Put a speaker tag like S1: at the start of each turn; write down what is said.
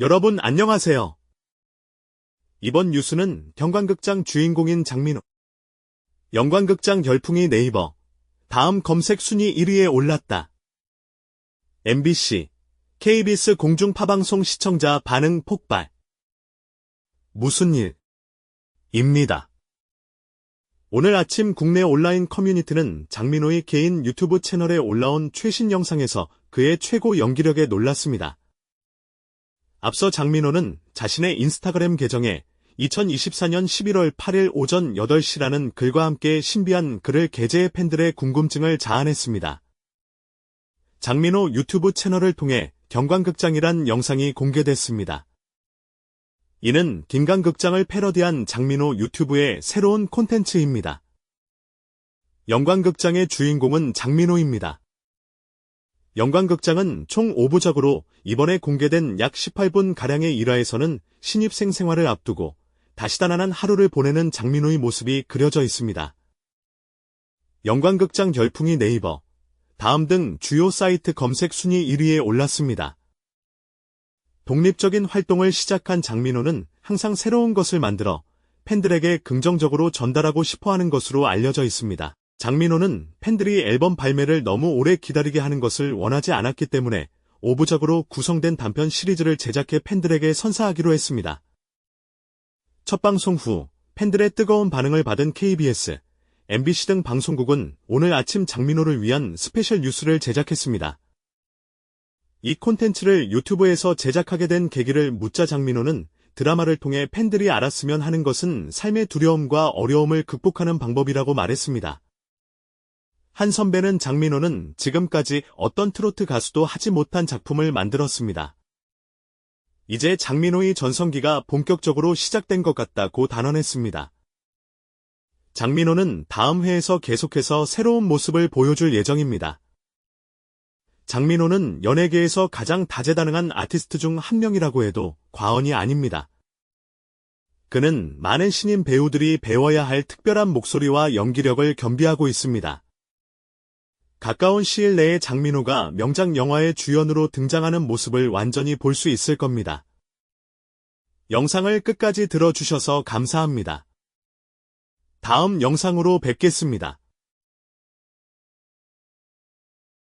S1: 여러분 안녕하세요. 이번 뉴스는 경관극장 주인공인 장민호. 영광극장 열풍이 네이버. 다음 검색 순위 1위에 올랐다. MBC, KBS 공중파방송 시청자 반응 폭발. 무슨 일? 입니다. 오늘 아침 국내 온라인 커뮤니티는 장민호의 개인 유튜브 채널에 올라온 최신 영상에서 그의 최고 연기력에 놀랐습니다. 앞서 장민호는 자신의 인스타그램 계정에 2024년 11월 8일 오전 8시라는 글과 함께 신비한 글을 게재해 팬들의 궁금증을 자아냈습니다. 장민호 유튜브 채널을 통해 경관극장이란 영상이 공개됐습니다. 이는 김강극장을 패러디한 장민호 유튜브의 새로운 콘텐츠입니다. 영광극장의 주인공은 장민호입니다. 영광극장은 총 5부작으로 이번에 공개된 약 18분 가량의 일화에서는 신입생 생활을 앞두고 다시다난한 하루를 보내는 장민호의 모습이 그려져 있습니다. 영광극장 열풍이 네이버, 다음 등 주요 사이트 검색 순위 1위에 올랐습니다. 독립적인 활동을 시작한 장민호는 항상 새로운 것을 만들어 팬들에게 긍정적으로 전달하고 싶어 하는 것으로 알려져 있습니다. 장민호는 팬들이 앨범 발매를 너무 오래 기다리게 하는 것을 원하지 않았기 때문에 5부작으로 구성된 단편 시리즈를 제작해 팬들에게 선사하기로 했습니다. 첫 방송 후 팬들의 뜨거운 반응을 받은 KBS, MBC 등 방송국은 오늘 아침 장민호를 위한 스페셜 뉴스를 제작했습니다. 이 콘텐츠를 유튜브에서 제작하게 된 계기를 묻자 장민호는 드라마를 통해 팬들이 알았으면 하는 것은 삶의 두려움과 어려움을 극복하는 방법이라고 말했습니다. 한 선배는 장민호는 지금까지 어떤 트로트 가수도 하지 못한 작품을 만들었습니다. 이제 장민호의 전성기가 본격적으로 시작된 것 같다고 단언했습니다. 장민호는 다음 회에서 계속해서 새로운 모습을 보여줄 예정입니다. 장민호는 연예계에서 가장 다재다능한 아티스트 중 한 명이라고 해도 과언이 아닙니다. 그는 많은 신인 배우들이 배워야 할 특별한 목소리와 연기력을 겸비하고 있습니다. 가까운 시일 내에 장민호가 명작 영화의 주연으로 등장하는 모습을 완전히 볼 수 있을 겁니다. 영상을 끝까지 들어주셔서 감사합니다. 다음 영상으로 뵙겠습니다.